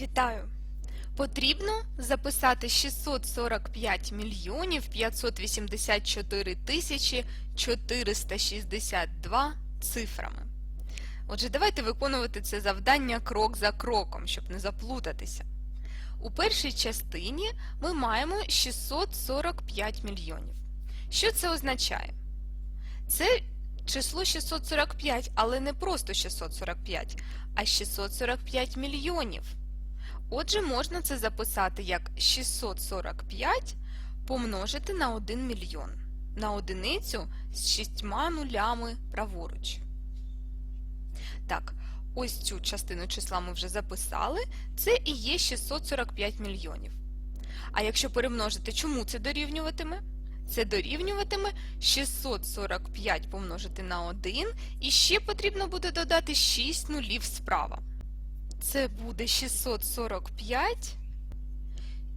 Вітаю! Потрібно записати 645 мільйонів 584 тисячі 462 цифрами. Отже, давайте виконувати це завдання крок за кроком, щоб не заплутатися. У першій частині ми маємо 645 мільйонів. Що це означає? Це число 645, але не просто 645, а 645 мільйонів. Отже, можна це записати як 645 помножити на 1 мільйон. На одиницю з шістьма нулями праворуч. Так, ось цю частину числа ми вже записали. Це і є 645 мільйонів. А якщо перемножити, чому це дорівнюватиме? Це дорівнюватиме 645 помножити на 1, і ще потрібно буде додати 6 нулів справа. Це буде 645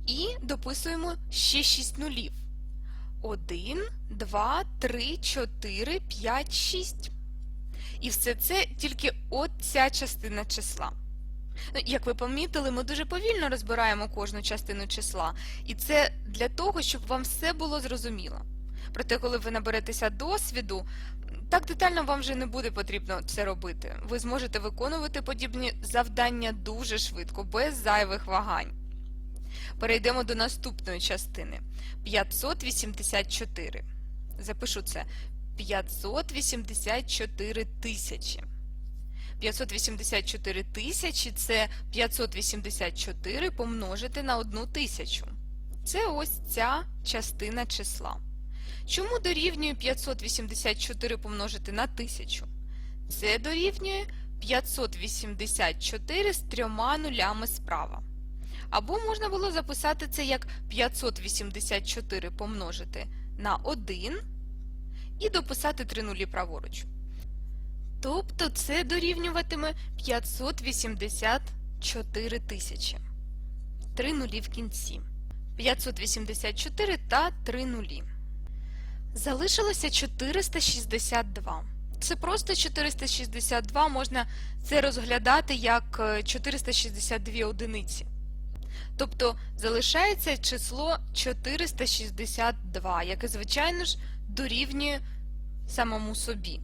і дописуємо ще 6 нулів. 1, 2, 3, 4, 5, 6. І все це тільки от ця частина числа. Ну, як ви помітили, ми дуже повільно розбираємо кожну частину числа. І це для того, щоб вам все було зрозуміло. Проте, коли ви наберетеся досвіду, так детально вам вже не буде потрібно це робити. Ви зможете виконувати подібні завдання дуже швидко, без зайвих вагань. Перейдемо до наступної частини. 584. Запишу це 584 тисячі. 584 тисячі це 584 помножити на 1 тисячу. Це ось ця частина числа. Чому дорівнює 584 помножити на 1000? Це дорівнює 584 з трьома нулями справа. Або можна було записати це як 584 помножити на 1 і дописати 3 нулі праворуч. Тобто це дорівнюватиме 584 тисячі. 3 нулі в кінці. 584 та 3 нулі. Залишилося 462. Це просто 462, можна це розглядати як е, 462 одиниці. Тобто залишається число 462, яке, звичайно ж, дорівнює самому собі.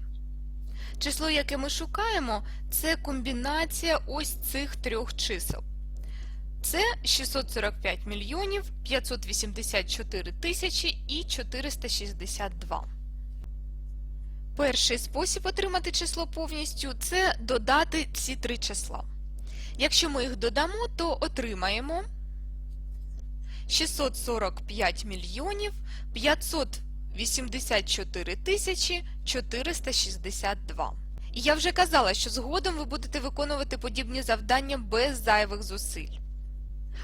Число, яке ми шукаємо, це комбінація ось цих трьох чисел. Це 645 мільйонів 584 тисячі і 462. Перший спосіб отримати число повністю – це додати ці три числа. Якщо ми їх додамо, то отримаємо 645 мільйонів 584 тисячі 462. І я вже казала, що згодом ви будете виконувати подібні завдання без зайвих зусиль.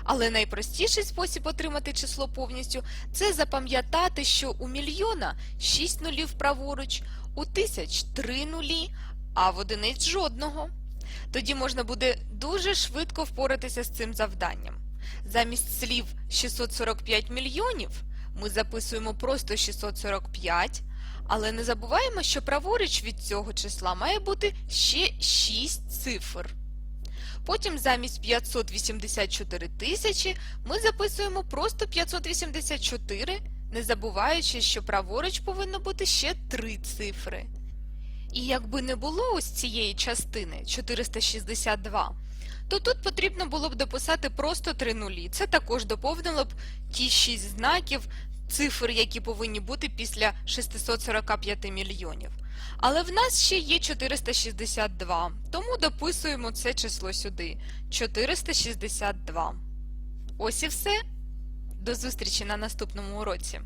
Але найпростіший спосіб отримати число повністю – це запам'ятати, що у мільйона 6 нулів праворуч, у тисяч 3 нулі, а в одиниць жодного. Тоді можна буде дуже швидко впоратися з цим завданням. Замість слів 645 мільйонів ми записуємо просто 645, але не забуваємо, що праворуч від цього числа має бути ще 6 цифр. Потім замість 584 тисячі ми записуємо просто 584, не забуваючи, що праворуч повинно бути ще 3 цифри. І якби не було ось цієї частини 462, то тут потрібно було б дописати просто 3 нулі. Це також доповнило б ті 6 знаків цифр, які повинні бути після 645 мільйонів. Але в нас ще є 462, тому дописуємо це число сюди. 462. Ось і все. До зустрічі на наступному уроці.